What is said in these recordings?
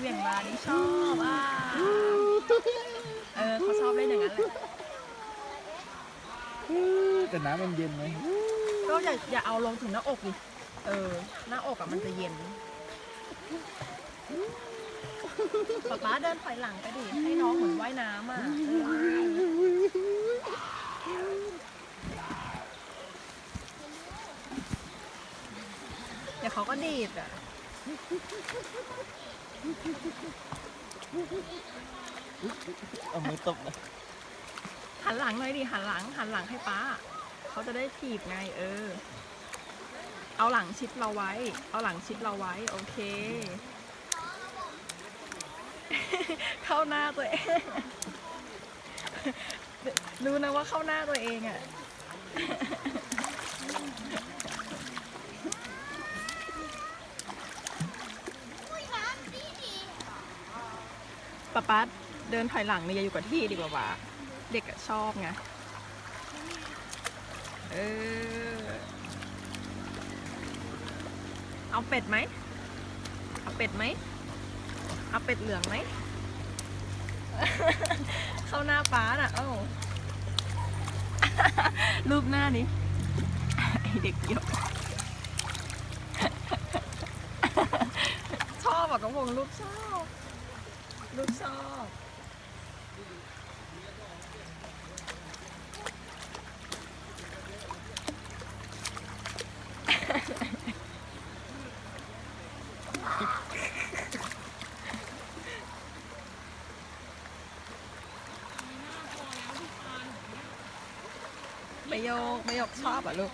เหวี่ยงมานี่ชอบอะเออเขาชอบเล่นอย่างนั้นแหละแต่น้ำมันเย็นไหมก็อย่าอย่าเอาลงถึงหน้าอกดิเออ หน้าอกอะมันจะเย็นป๊าป๊าเดินถอยหลังไปดิให้น้องเหมือนว่ายน้ำอะเออเดี๋ยวเขาก็ดีดอะ เอามือตบนะหันหลังเลยดิหันหลัง หันหลังให้ป้า เขาจะได้ถีบไงเออ เอาหลังชิดเราไว้ เอาหลังชิดเราไว้ โอเค เข้าหน้าตัวเอง รู้นะว่าเข้าหน้าตัวเองอะ่ ป๊าป๊าเดินถอยหลังเนี่ยอย่าอยู่กับที่ดีกว่าวะเด็กชอบไง เออ เอาเป็ดไหม เอาเป็ดไหม เอาเป็ดเหลืองไหม เข้าหน้าป้าน่ะ เอ้ารูปหน้านี้ไอเด็กเดียวชอบอะกระพงลูกชอบ ลูกชอบประโยคประโยคชอบอะลูก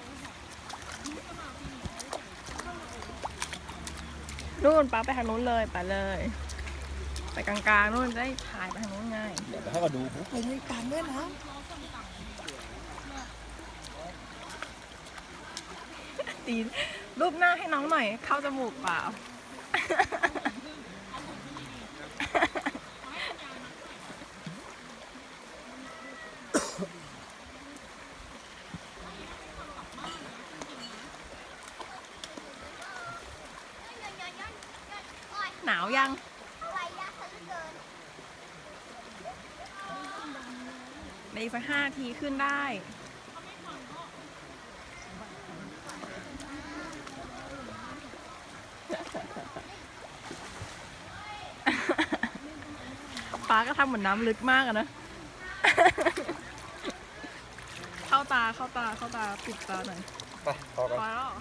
นู่นป้าไปทางนู้นเลยไปเลย ไปกลางๆนู่นจะได้ถ่ายไปทางนู้นง่ายเดี๋ยวให้เขาดูโอ้โหไปในกลางแม่น้ตีนรูปหน้าให้น้องหน่อย เข้าจมูกเปล่า หนาวยัง ในอีกสักห้าทีขึ้นได้ ป้าก็ทำเหมือนน้ำลึกมากอะนะ เข้าตาเข้าตาเข้าตาปิดตาหน่อยำไปพอกันพอแล้วเหรอ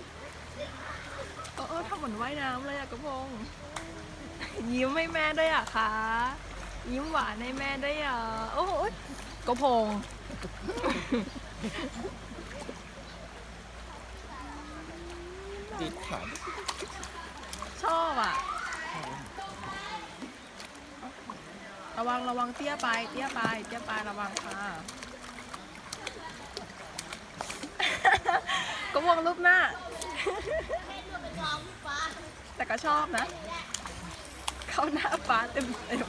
เออเออทำเหมือนว่ายน้ำเลยอะกระพง ยิ้มให้แม่ด้วยอะคะ ยิ้มหวานให้แม่ด้วยอะโอ้โห กระพง ติดขาชอบอะระวังระวังเตี้ยไปเตี้ยไปเตี้ยไประวังค่ะ ก็วงรูปหน้า แต่ก็ชอบนะ เข้าหน้าฟ้าเต็มเต็ม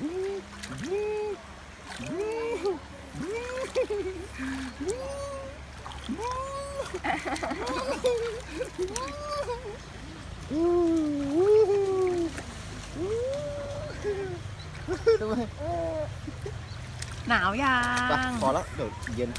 หนาวยัไปง พอแล้วเดี๋ยวเย็น